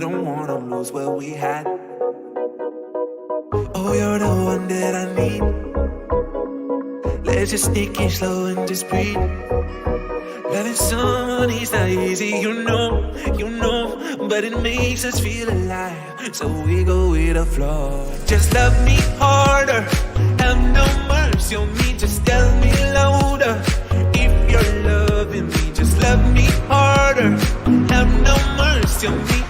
don't wanna lose what we had. Oh, you're the one that I need. Let's just sneak in slow and just breathe. Loving someone is not easy, you know, you know, but it makes us feel alive. So we go with the flow. Just love me harder, have no mercy on me. Just tell me louder if you're loving me. Just love me harder, have no mercy on me. Me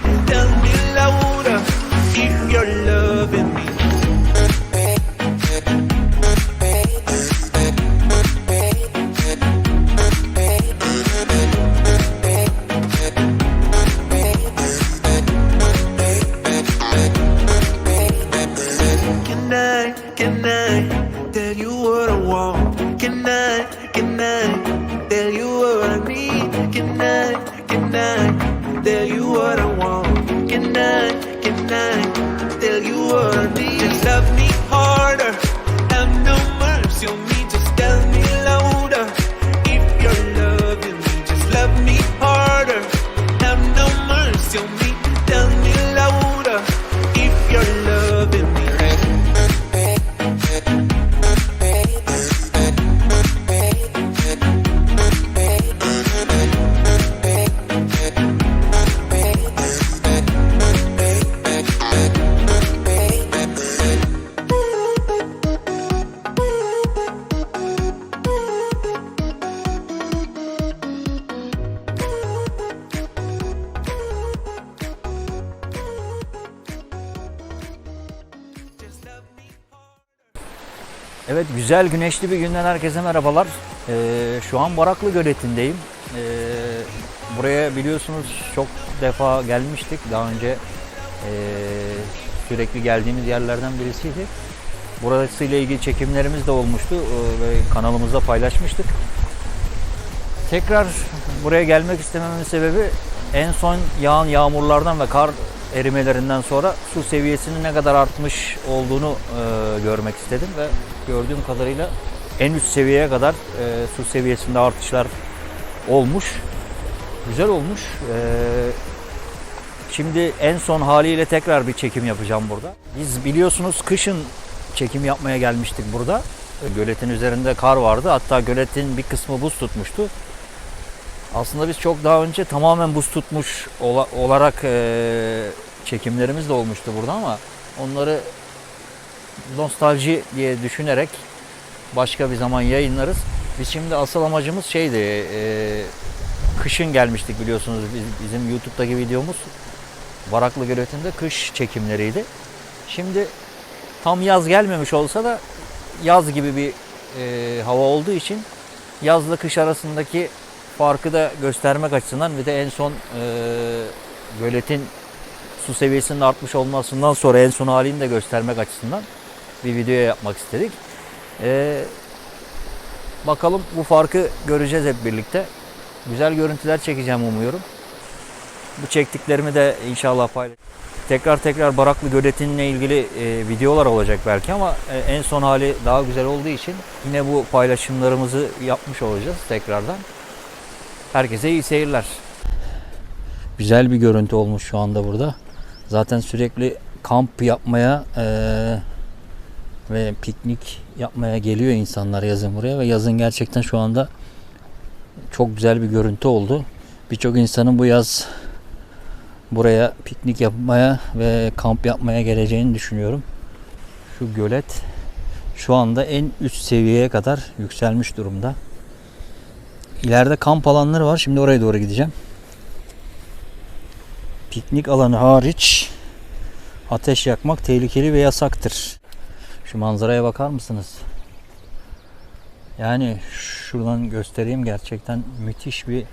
güzel güneşli bir günden herkese merhabalar. Ee, şu an Baraklı Göleti'ndeyim. Ee, buraya biliyorsunuz çok defa gelmiştik. Daha önce ee, sürekli geldiğimiz yerlerden birisiydi. Burası ile ilgili çekimlerimiz de olmuştu ee, ve kanalımızda paylaşmıştık. Tekrar buraya gelmek istememin sebebi en son yağan yağmurlardan ve kar erimelerinden sonra su seviyesinin ne kadar artmış olduğunu e, görmek istedim ve gördüğüm kadarıyla en üst seviyeye kadar e, su seviyesinde artışlar olmuş. Güzel olmuş. E, şimdi en son haliyle tekrar bir çekim yapacağım burada. Biz biliyorsunuz kışın çekim yapmaya gelmiştik burada. Göletin üzerinde kar vardı. Hatta göletin bir kısmı buz tutmuştu. Aslında biz çok daha önce tamamen buz tutmuş ola- olarak çekimlerimiz de olmuştu burada ama onları nostalji diye düşünerek başka bir zaman yayınlarız. Biz şimdi asıl amacımız şeydi, kışın gelmiştik biliyorsunuz Biz- bizim YouTube'daki videomuz Baraklı Göleti'nde kış çekimleriydi. Şimdi tam yaz gelmemiş olsa da yaz gibi bir hava olduğu için yazla kış arasındaki farkı da göstermek açısından ve de en son e, göletin su seviyesinin artmış olmasından sonra en son halini de göstermek açısından bir video yapmak istedik. E, bakalım bu farkı göreceğiz hep birlikte. Güzel görüntüler çekeceğim umuyorum. Bu çektiklerimi de inşallah paylaş. Tekrar tekrar Baraklı Göleti'ninle ilgili e, videolar olacak belki ama e, en son hali daha güzel olduğu için yine bu paylaşımlarımızı yapmış olacağız tekrardan. Herkese iyi seyirler. Güzel bir görüntü olmuş şu anda burada. Zaten sürekli kamp yapmaya eee, ve piknik yapmaya geliyor insanlar yazın buraya ve yazın gerçekten şu anda çok güzel bir görüntü oldu. Birçok insanın bu yaz buraya piknik yapmaya ve kamp yapmaya geleceğini düşünüyorum. Şu gölet şu anda en üst seviyeye kadar yükselmiş durumda. İleride kamp alanları var. Şimdi oraya doğru gideceğim. Piknik alanı hariç ateş yakmak tehlikeli ve yasaktır. Şu manzaraya bakar mısınız? Yani şuradan göstereyim gerçekten müthiş bir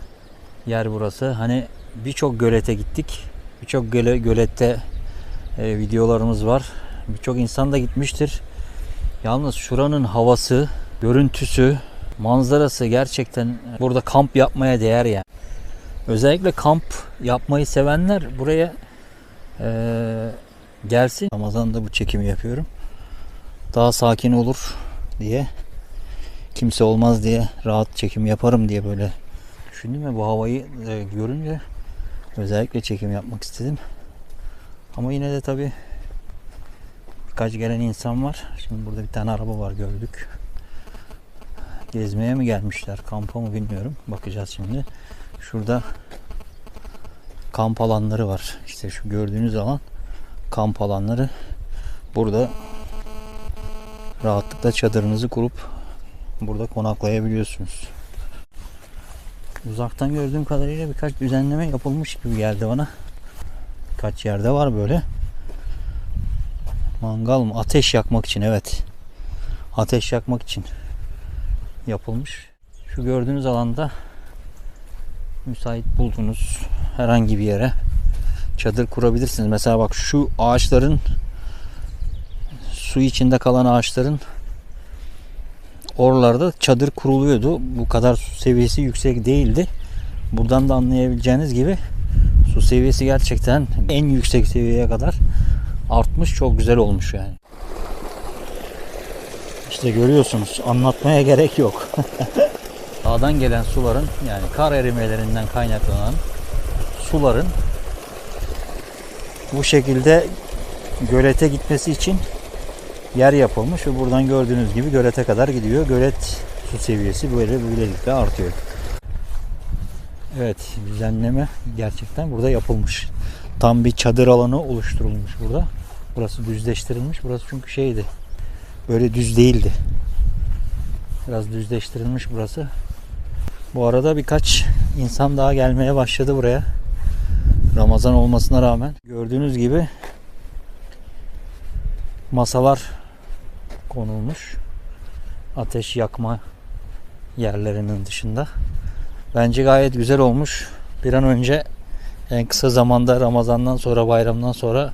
yer burası. Hani birçok gölete gittik. Birçok göle, gölette e, videolarımız var. Birçok insan da gitmiştir. Yalnız şuranın havası, görüntüsü, manzarası gerçekten burada kamp yapmaya değer yani. Özellikle kamp yapmayı sevenler buraya Ee, gelsin. Ramazan'da bu çekimi yapıyorum. Daha sakin olur diye. Kimse olmaz diye rahat çekim yaparım diye böyle düşündüm ve bu havayı e, görünce özellikle çekim yapmak istedim. Ama yine de tabi birkaç gelen insan var. Şimdi burada bir tane araba var gördük. Gezmeye mi gelmişler, kampa mı bilmiyorum. Bakacağız şimdi. Şurada kamp alanları var. İşte şu gördüğünüz alan kamp alanları. Burada rahatlıkla çadırınızı kurup burada konaklayabiliyorsunuz. Uzaktan gördüğüm kadarıyla birkaç düzenleme yapılmış gibi geldi bana. Birkaç yerde var böyle. Mangal mı? Ateş yakmak için evet. Ateş yakmak için yapılmış. Şu gördüğünüz alanda müsait bulduğunuz herhangi bir yere çadır kurabilirsiniz. Mesela bak şu ağaçların su içinde kalan ağaçların oralarda çadır kuruluyordu. Bu kadar su seviyesi yüksek değildi. Buradan da anlayabileceğiniz gibi su seviyesi gerçekten en yüksek seviyeye kadar artmış. Çok güzel olmuş yani. İşte görüyorsunuz anlatmaya gerek yok. Dağdan gelen suların yani kar erimelerinden kaynaklanan suların bu şekilde gölete gitmesi için yer yapılmış ve buradan gördüğünüz gibi gölete kadar gidiyor. Gölet su seviyesi böyle böylelikle artıyor. Evet düzenleme gerçekten burada yapılmış. Tam bir çadır alanı oluşturulmuş burada. Burası düzleştirilmiş. Burası çünkü şeydi. Böyle düz değildi. Biraz düzleştirilmiş burası. Bu arada birkaç insan daha gelmeye başladı buraya. Ramazan olmasına rağmen. Gördüğünüz gibi masalar konulmuş. Ateş yakma yerlerinin dışında. Bence gayet güzel olmuş. Bir an önce en kısa zamanda Ramazan'dan sonra bayramdan sonra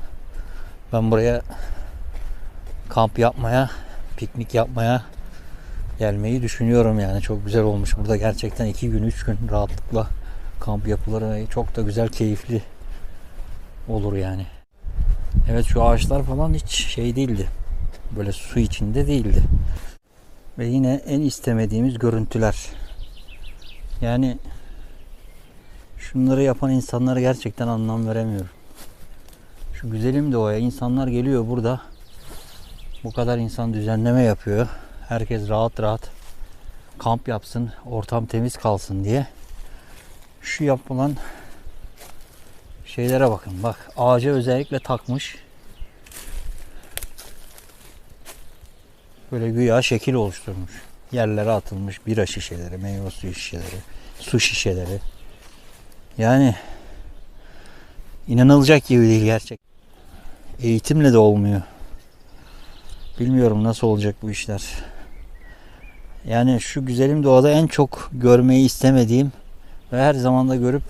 ben buraya kamp yapmaya, piknik yapmaya gelmeyi düşünüyorum yani. Çok güzel olmuş. Burada gerçekten iki gün, üç gün rahatlıkla kamp yapılır ve çok da güzel, keyifli olur yani. Evet şu ağaçlar falan hiç şey değildi. Böyle su içinde değildi. Ve yine en istemediğimiz görüntüler. Yani şunları yapan insanlara gerçekten anlam veremiyorum. Şu güzelim doğaya insanlar geliyor burada. Bu kadar insan düzenleme yapıyor. Herkes rahat rahat kamp yapsın, ortam temiz kalsın diye. Şu yapılan şeylere bakın. Bak ağaca özellikle takmış. Böyle güya şekil oluşturmuş. Yerlere atılmış bira şişeleri, meyve suyu şişeleri, su şişeleri. Yani inanılacak gibi değil gerçek. Eğitimle de olmuyor. Bilmiyorum nasıl olacak bu işler. Yani şu güzelim doğada en çok görmeyi istemediğim ve her zaman da görüp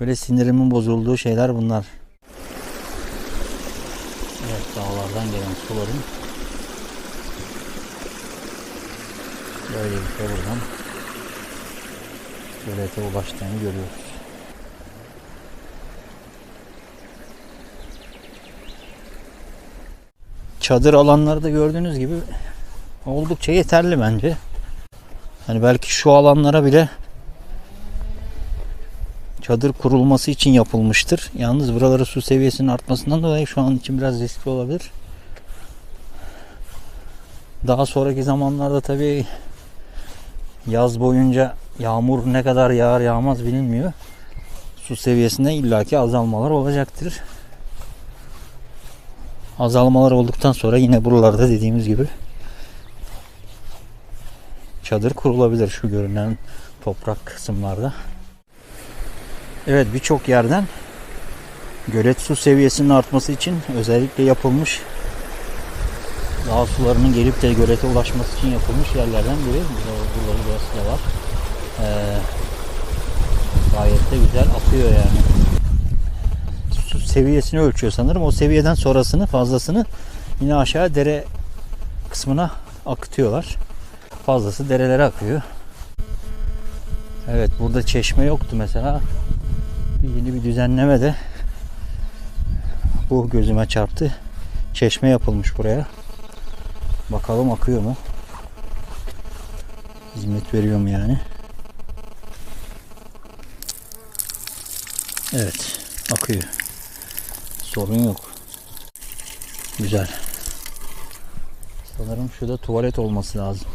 böyle sinirimin bozulduğu şeyler bunlar. Evet dağlardan gelen suların böyle bir şey buradan gölete ulaştığını görüyoruz. Çadır alanları da gördüğünüz gibi oldukça yeterli bence. Hani belki şu alanlara bile çadır kurulması için yapılmıştır. Yalnız buraları su seviyesinin artmasından dolayı şu an için biraz riskli olabilir. Daha sonraki zamanlarda tabii yaz boyunca yağmur ne kadar yağar yağmaz bilinmiyor. Su seviyesinde illaki azalmalar olacaktır. Azalmalar olduktan sonra yine buralarda dediğimiz gibi çadır kurulabilir şu görünen toprak kısımlarda. Evet birçok yerden gölet su seviyesinin artması için özellikle yapılmış dağ sularının gelip de gölete ulaşması için yapılmış yerlerden biri. Burada, burası da var. Ee, gayet de güzel akıyor yani. Seviyesini ölçüyor sanırım. O seviyeden sonrasını fazlasını yine aşağı dere kısmına akıtıyorlar. Fazlası derelere akıyor. Evet burada çeşme yoktu mesela. Yeni bir düzenleme de bu gözüme çarptı. Çeşme yapılmış buraya. Bakalım akıyor mu? Hizmet veriyor mu yani? Evet, akıyor. Sorun yok. Güzel. Sanırım şurada tuvalet olması lazım.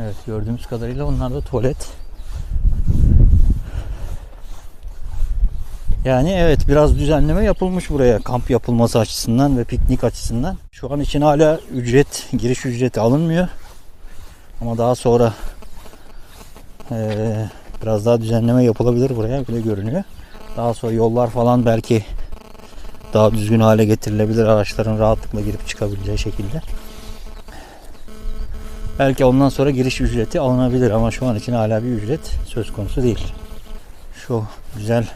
Evet gördüğümüz kadarıyla onlar da tuvalet. Yani evet biraz düzenleme yapılmış buraya kamp yapılması açısından ve piknik açısından. Şu an için hala ücret, giriş ücreti alınmıyor. Ama daha sonra eee, biraz daha düzenleme yapılabilir buraya öyle görünüyor. Daha sonra yollar falan belki daha düzgün hale getirilebilir araçların rahatlıkla girip çıkabileceği şekilde. Belki ondan sonra giriş ücreti alınabilir ama şu an için hala bir ücret söz konusu değil. Şu güzel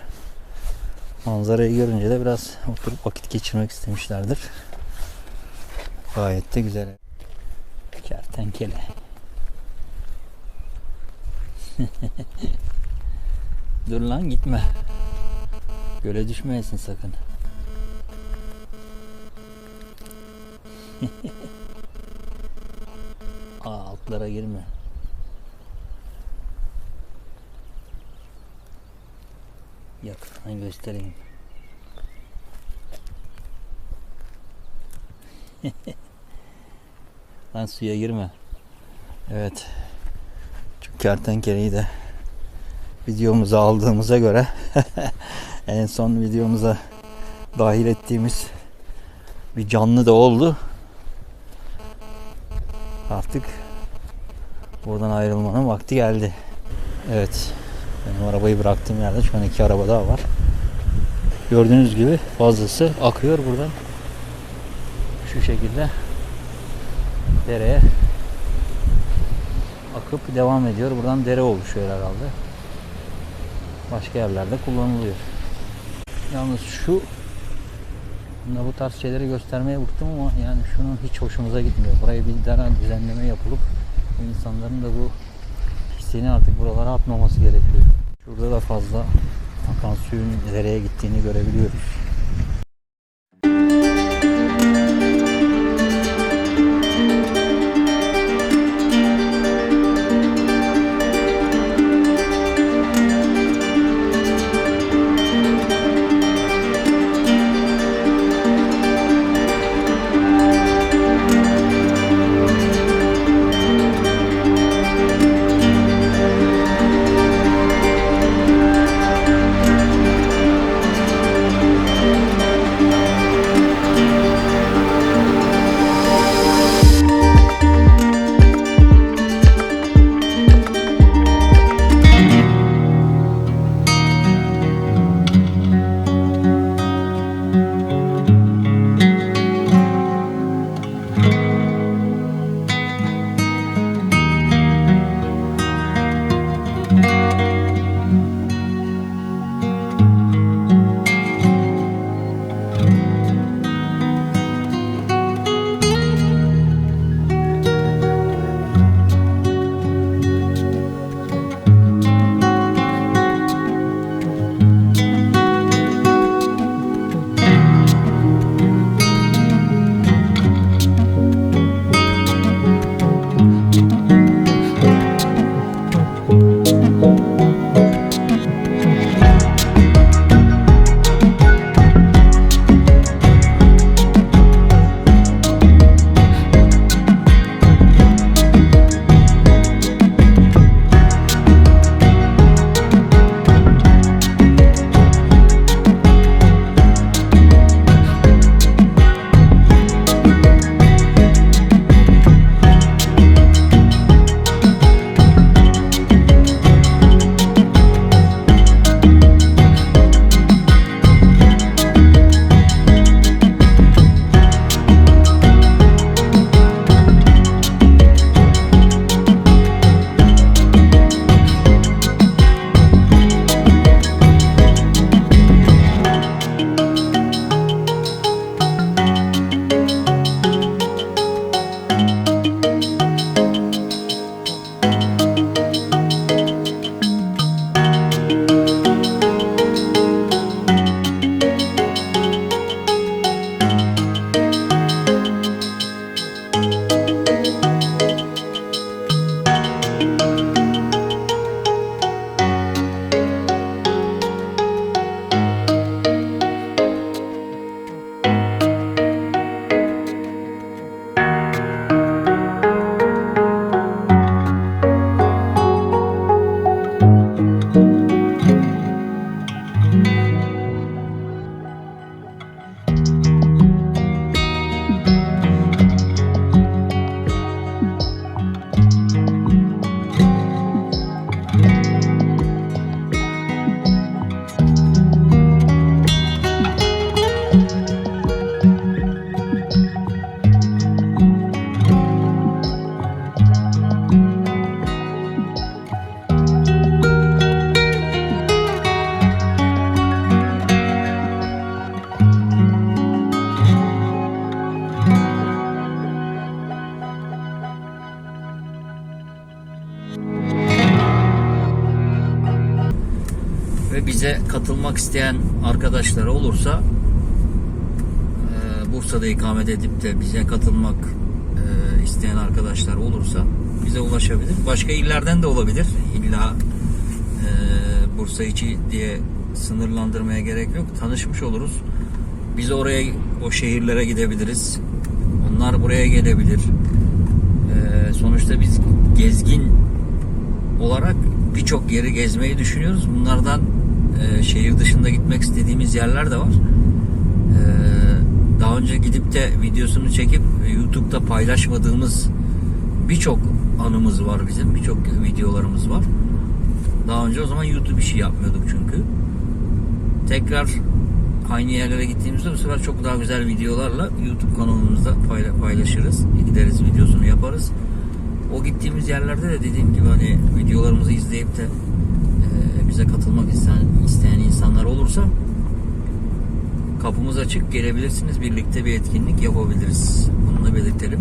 manzarayı görünce de biraz oturup vakit geçirmek istemişlerdir. Gayet de güzel. Kertenkele. Dur lan gitme. Göle düşmeyesin sakın. Aa, altlara girme. Yakından göstereyim. Lan suya girme. Evet. Şu kertenkeleyi de videomuza aldığımıza göre en son videomuza dahil ettiğimiz bir canlı da oldu. Buradan ayrılmanın vakti geldi. Evet. Benim arabayı bıraktığım yerde şu an iki araba daha var. Gördüğünüz gibi fazlası akıyor buradan. Şu şekilde dereye akıp devam ediyor. Buradan dere oluşuyor herhalde. Başka yerlerde kullanılıyor. Yalnız şu Bunda bu tarz şeyleri göstermeye bıktım ama yani şunun hiç hoşumuza gitmiyor. Buraya bir deren düzenleme yapılıp insanların da bu pisliğini artık buralara atmaması gerekiyor. Şurada da fazla akan suyun nereye gittiğini görebiliyoruz. Katılmak isteyen arkadaşlar olursa e, Bursa'da ikamet edip de bize katılmak e, isteyen arkadaşlar olursa bize ulaşabilir. Başka illerden de olabilir. İlla e, Bursa içi diye sınırlandırmaya gerek yok. Tanışmış oluruz. Biz oraya o şehirlere gidebiliriz. Onlar buraya gelebilir. E, sonuçta biz gezgin olarak birçok yeri gezmeyi düşünüyoruz. Bunlardan e, şehir dışında gitmek istediğimiz yerler de var. E, daha önce gidip de videosunu çekip YouTube'da paylaşmadığımız birçok anımız var bizim. Birçok videolarımız var. Daha önce o zaman YouTube işi yapmıyorduk çünkü. Tekrar aynı yerlere gittiğimizde bu sefer çok daha güzel videolarla YouTube kanalımızda payla- paylaşırız. Gideriz videosunu yaparız. O gittiğimiz yerlerde de dediğim gibi hani videolarımızı izleyip de e, bize katılmak isteyen, isteyen insanlar olursa kapımız açık gelebilirsiniz. Birlikte bir etkinlik yapabiliriz. Bunu da belirtelim.